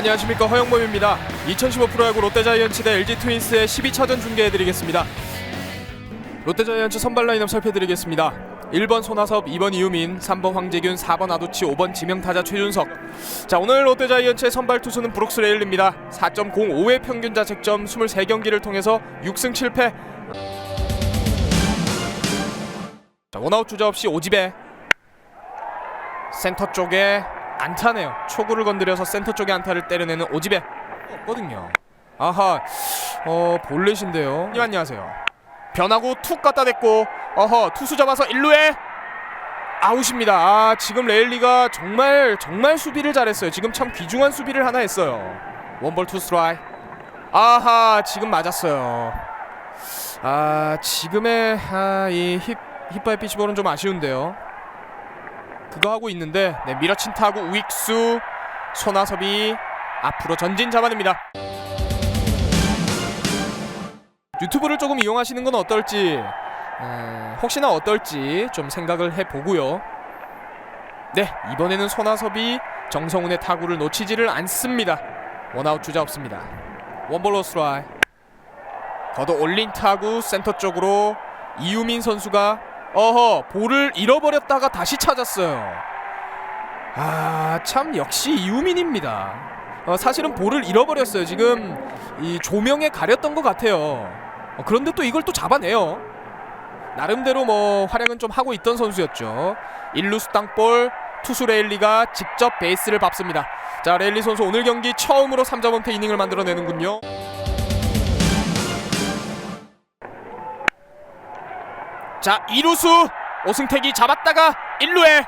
안녕하십니까 허영범입니다. 2015 프로야구 롯데자이언츠 대 LG 트윈스의 12차전 중계해드리겠습니다. 롯데자이언츠 선발 라인업 살펴드리겠습니다. 1번 손아섭, 2번 이유민, 3번 황재균, 4번 아두치, 5번 지명타자 최준석. 자 오늘 롯데자이언츠의 선발 투수는 브룩스 레일리입니다. 4.05의 평균 자책점 23경기를 통해서 6승 7패. 자 원아웃 주자 없이 오집에 센터 쪽에 안타네요. 초구를 건드려서 센터 쪽에 안타를 때려내는 오집에 없거든요. 아하, 어 볼넷인데요. 님 안녕하세요. 변하고 툭 갖다 댔고 어허 투수 잡아서 1루에 아웃입니다. 아 지금 레일리가 정말 정말 수비를 잘했어요. 지금 참 귀중한 수비를 하나 했어요. 원볼 투 스트라이. 아하 지금 맞았어요. 아 지금의 아, 이 힙, 힙바이 피치볼은 좀 아쉬운데요. 그거 하고 있는데 네, 밀어친 타구 우익수 손아섭이 앞으로 전진 잡아냅니다. 유튜브를 조금 이용하시는 건 어떨지 에, 혹시나 어떨지 좀 생각을 해보고요. 네 이번에는 손아섭이 정성훈의 타구를 놓치지를 않습니다. 원아웃 주자 없습니다. 원볼로 스트라이 걷어 올린 타구 센터 쪽으로 이유민 선수가 어허 볼을 잃어버렸다가 다시 찾았어요. 아 참 역시 이유민입니다. 어, 사실은 볼을 잃어버렸어요. 지금 이 조명에 가렸던 것 같아요. 어, 그런데 또 이걸 또 잡아내요. 나름대로 뭐 활약은 좀 하고 있던 선수였죠. 일루스 땅볼 투수 레일리가 직접 베이스를 밟습니다. 자 레일리 선수 오늘 경기 처음으로 3자원태 이닝을 만들어내는군요. 자 이루수 오승택이 잡았다가 1루에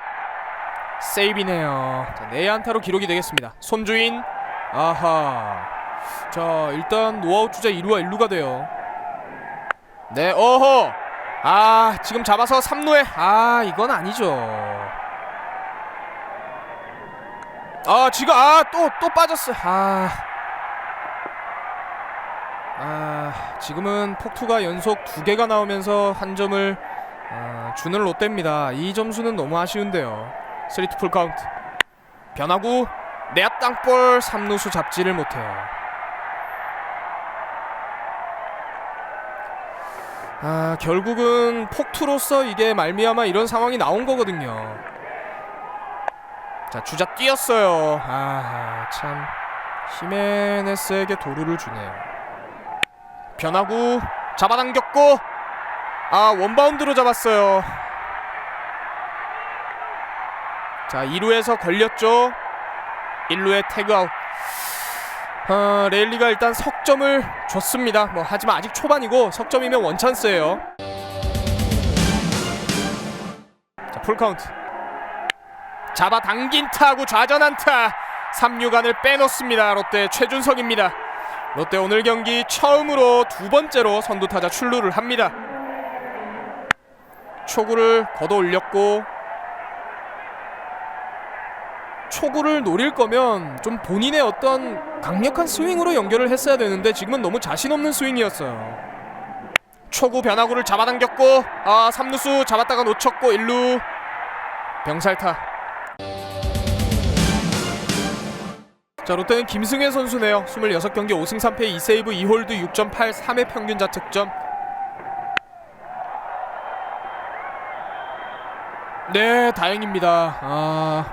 세이비네요. 자, 내 안타로 기록이 되겠습니다. 손주인 아하. 자 일단 노아웃 주자 2루와 1루가 돼요. 네 어허. 아 지금 잡아서 3루에 아 이건 아니죠. 아 지금 아또또 빠졌어. 아. 아 지금은 폭투가 연속 두 개가 나오면서 한 점을 아, 주는 롯데입니다. 이 점수는 너무 아쉬운데요. 3투 풀 카운트. 변하고 내야 땅볼 3루수 잡지를 못해요. 아 결국은 폭투로서 이게 말미암아 이런 상황이 나온 거거든요. 자 주자 뛰었어요. 아 참 히메네스에게 도루를 주네요. 변하고 잡아당겼고 아 원바운드로 잡았어요. 자 2루에서 걸렸죠. 1루에 태그아웃. 아, 레일리가 일단 석점을 줬습니다. 뭐 하지만 아직 초반이고 석점이면 원찬스예요. 자 풀 카운트. 잡아 당긴 타구 좌전 안타. 3루간을 빼놓습니다. 롯데 최준석입니다. 롯데 오늘 경기 처음으로 두 번째로 선두 타자 출루를 합니다. 초구를 걷어 올렸고 초구를 노릴 거면 좀 본인의 어떤 강력한 스윙으로 연결을 했어야 되는데 지금은 너무 자신 없는 스윙이었어요. 초구 변화구를 잡아당겼고 아 3루수 잡았다가 놓쳤고 1루 병살타. 자 롯데는 김승혜 선수네요. 26경기 5승 3패 2세이브 2홀드 6.8 3의 평균 자책점. 네 다행입니다. 아.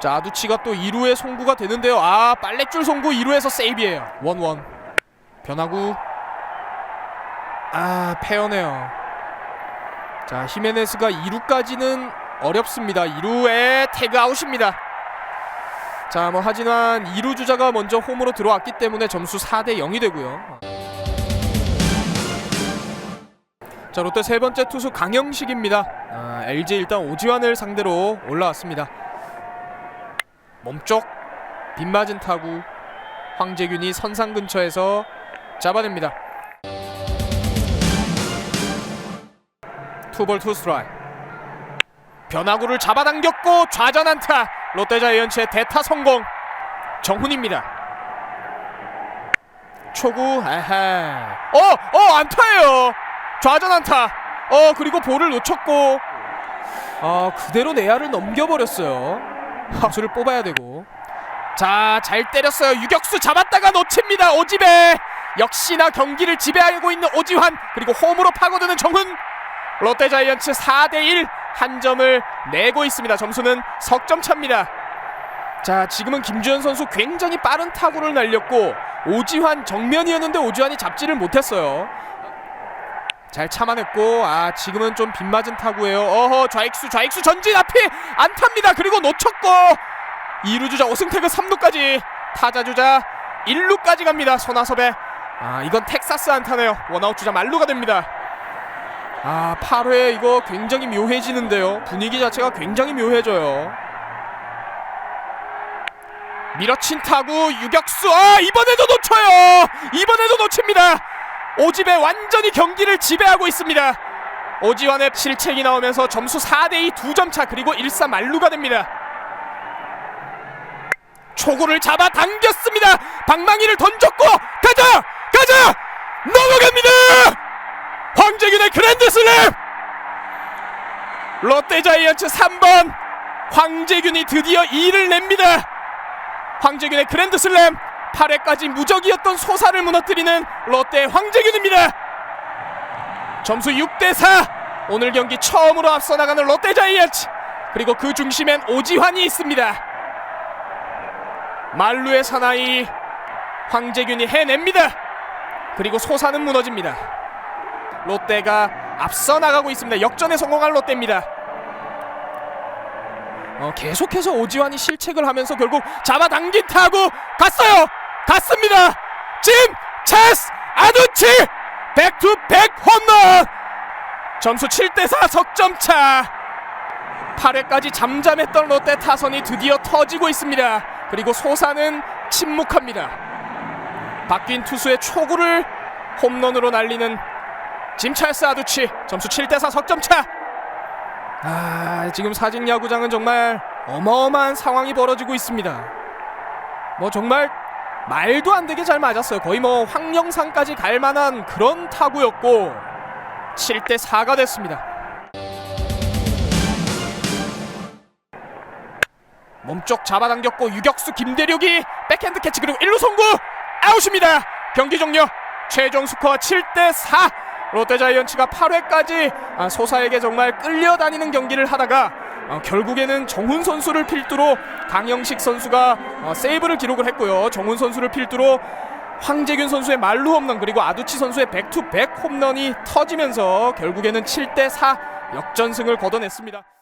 자 아두치가 또 2루에 송구가 되는데요. 아 빨래줄 송구 2루에서 세이브예요. 원원 변화구 아 페어네요. 자 히메네스가 2루까지는 어렵습니다. 2루에 태그아웃입니다. 자 뭐 하지만 2루 주자가 먼저 홈으로 들어왔기 때문에 점수 4대 0이 되고요. 자 롯데 세 번째 투수 강영식입니다. 아, LG 일단 오지환을 상대로 올라왔습니다. 몸쪽 빗맞은 타구 황재균이 선상 근처에서 잡아냅니다. 투볼 투 스트라이 변화구를 잡아당겼고 좌전 안타 롯데 자이언츠의 대타 성공 정훈입니다. 초구 아하 어어 안타예요 좌전 안타 어 그리고 볼을 놓쳤고 아 그대로 내야를 넘겨버렸어요. 하수를 뽑아야 되고 자, 잘 때렸어요. 유격수 잡았다가 놓칩니다. 오지배. 역시나 경기를 지배하고 있는 오지환 그리고 홈으로 파고드는 정훈. 롯데 자이언츠 4대 1 한 점을 내고 있습니다. 점수는 석점 차입니다. 자, 지금은 김주현 선수 굉장히 빠른 타구를 날렸고 오지환 정면이었는데 오지환이 잡지를 못했어요. 잘 참아냈고 아 지금은 좀 빗맞은 타구예요. 어허 좌익수 좌익수 전진 앞이 안탑니다. 그리고 놓쳤고 2루 주자 오승택은 3루까지 타자 주자 1루까지 갑니다. 손아섭의 아 이건 텍사스 안타네요. 원아웃 주자 만루가 됩니다. 아 8회 이거 굉장히 묘해지는데요. 분위기 자체가 굉장히 묘해져요. 밀어친 타구 유격수 아 이번에도 놓쳐요. 이번에도 놓칩니다. 오집에 완전히 경기를 지배하고 있습니다. 오지환의 실책이 나오면서 점수 4대2 두 점 차 그리고 1사 만루가 됩니다. 초구를 잡아 당겼습니다. 방망이를 던졌고 가자 가자 넘어갑니다. 황재균의 그랜드 슬램 롯데 자이언츠 3번 황재균이 드디어 2를 냅니다. 황재균의 그랜드 슬램 8회까지 무적이었던 소사를 무너뜨리는 롯데 황재균입니다. 점수 6대 4. 오늘 경기 처음으로 앞서 나가는 롯데 자이언츠. 그리고 그 중심엔 오지환이 있습니다. 말루의 사나이 황재균이 해냅니다. 그리고 소사는 무너집니다. 롯데가 앞서 나가고 있습니다. 역전에 성공한 롯데입니다. 어, 계속해서 오지환이 실책을 하면서 결국 잡아당긴 타구 갔어요. 갔습니다. 짐 체스 아두치 백투백 홈런. 점수 7대4 석점차. 8회까지 잠잠했던 롯데 타선이 드디어 터지고 있습니다. 그리고 소사는 침묵합니다. 바뀐 투수의 초구를 홈런으로 날리는 짐 찰스 아두치 점수 7대4 석점차. 아 지금 사직 야구장은 정말 어마어마한 상황이 벌어지고 있습니다. 뭐 정말 말도 안 되게 잘 맞았어요. 거의 뭐 황영상까지 갈 만한 그런 타구였고 7대 4가 됐습니다. 몸쪽 잡아당겼고 유격수 김대륙이 백핸드 캐치 그리고 1루 송구 아웃입니다. 경기 종료. 최종 스코어 7대 4. 롯데 자이언츠가 8회까지 아, 소사에게 정말 끌려다니는 경기를 하다가 어, 결국에는 정훈 선수를 필두로 강영식 선수가 어, 세이브를 기록을 했고요. 정훈 선수를 필두로 황재균 선수의 말루 홈런 그리고 아두치 선수의 백투백 홈런이 터지면서 결국에는 7대 4 역전승을 거둬냈습니다.